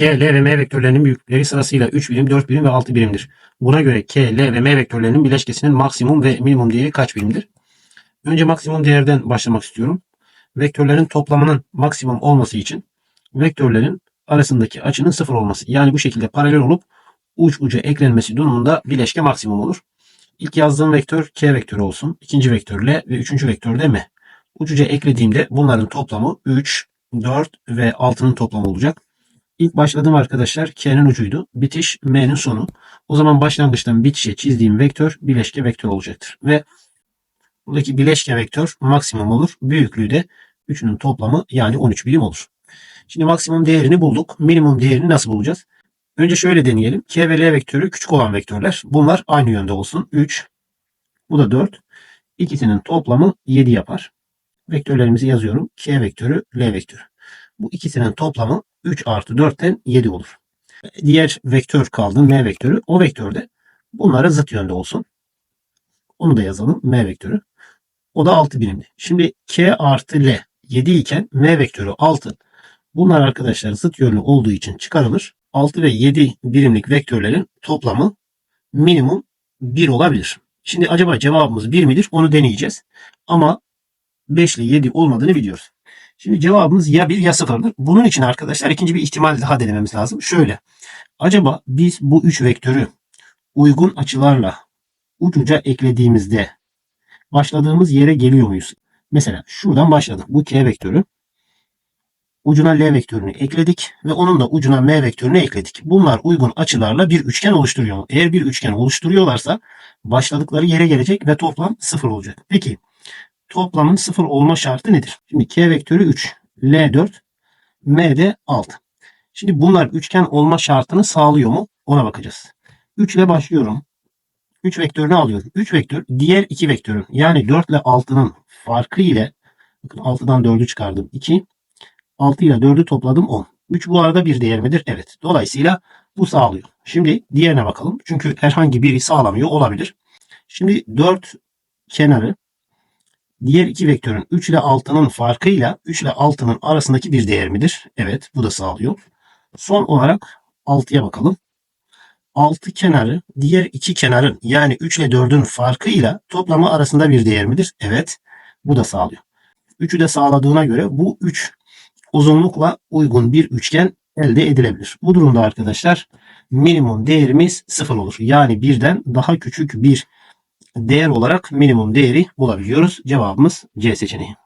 K, L ve M vektörlerinin büyüklükleri sırasıyla 3 birim, 4 birim ve 6 birimdir. Buna göre K, L ve M vektörlerinin bileşkesinin maksimum ve minimum değeri kaç birimdir? Önce maksimum değerden başlamak istiyorum. Vektörlerin toplamının maksimum olması için vektörlerin arasındaki açının sıfır olması. Yani bu şekilde paralel olup uç uca eklenmesi durumunda bileşke maksimum olur. İlk yazdığım vektör K vektörü olsun. ikinci vektör L ve üçüncü vektör de M. Uç uca eklediğimde bunların toplamı 3, 4 ve 6'nın toplamı olacak. İlk başladığım arkadaşlar K'nin ucuydu. Bitiş M'nin sonu. O zaman başlangıçtan bitişe çizdiğim vektör bileşke vektör olacaktır. Ve buradaki bileşke vektör maksimum olur. Büyüklüğü de 3'ünün toplamı yani 13 birim olur. Şimdi maksimum değerini bulduk. Minimum değerini nasıl bulacağız? Önce şöyle deneyelim. K ve L vektörü küçük olan vektörler. Bunlar aynı yönde olsun. 3. Bu da 4. İkisinin toplamı 7 yapar. Vektörlerimizi yazıyorum. K vektörü, L vektörü. Bu ikisinin toplamı 3 artı 4'ten 7 olur. Diğer vektör kaldı M vektörü. O vektörde bunlara zıt yönde olsun. Onu da yazalım. M vektörü. O da 6 birimdi. Şimdi K artı L 7 iken M vektörü 6. Bunlar arkadaşlar zıt yönlü olduğu için çıkarılır. 6 ve 7 birimlik vektörlerin toplamı minimum 1 olabilir. Şimdi acaba cevabımız 1 midir? Onu deneyeceğiz. Ama 5 ile 7 olmadığını biliyoruz. Şimdi cevabımız ya 1 ya 0'dır. Bunun için arkadaşlar ikinci bir ihtimal daha denememiz lazım. Şöyle. Acaba biz bu 3 vektörü uygun açılarla uç uca eklediğimizde başladığımız yere geliyor muyuz? Mesela şuradan başladık. Bu K vektörü. Ucuna L vektörünü ekledik ve onun da ucuna M vektörünü ekledik. Bunlar uygun açılarla bir üçgen oluşturuyor? Eğer bir üçgen oluşturuyorlarsa başladıkları yere gelecek ve toplam 0 olacak. Peki toplamın 0 olma şartı nedir? Şimdi K vektörü 3, L 4, M de 6. Şimdi bunlar üçgen olma şartını sağlıyor mu? Ona bakacağız. 3 ile başlıyorum. 3 vektörünü alıyorum. 3 vektör diğer 2 vektörün yani 4 ile 6'nın farkı ile bakın 6'dan 4'ü çıkardım 2. 6 ile 4'ü topladım 10. 3 bu arada bir değer midir? Evet. Dolayısıyla bu sağlıyor. Şimdi diğerine bakalım. Çünkü herhangi biri sağlamıyor olabilir. Şimdi 4 kenarı diğer iki vektörün 3 ile 6'nın farkıyla 3 ile 6'nın arasındaki bir değer midir? Evet. Bu da sağlıyor. Son olarak 6'ya bakalım. 6 kenarı diğer iki kenarın yani 3 ile 4'ün farkıyla toplamı arasında bir değer midir? Evet. Bu da sağlıyor. 3'ü de sağladığına göre bu 3 uzunlukla uygun bir üçgen elde edilebilir. Bu durumda arkadaşlar minimum değerimiz 0 olur. Yani birden daha küçük bir değer olarak minimum değeri bulabiliyoruz. Cevabımız C seçeneği.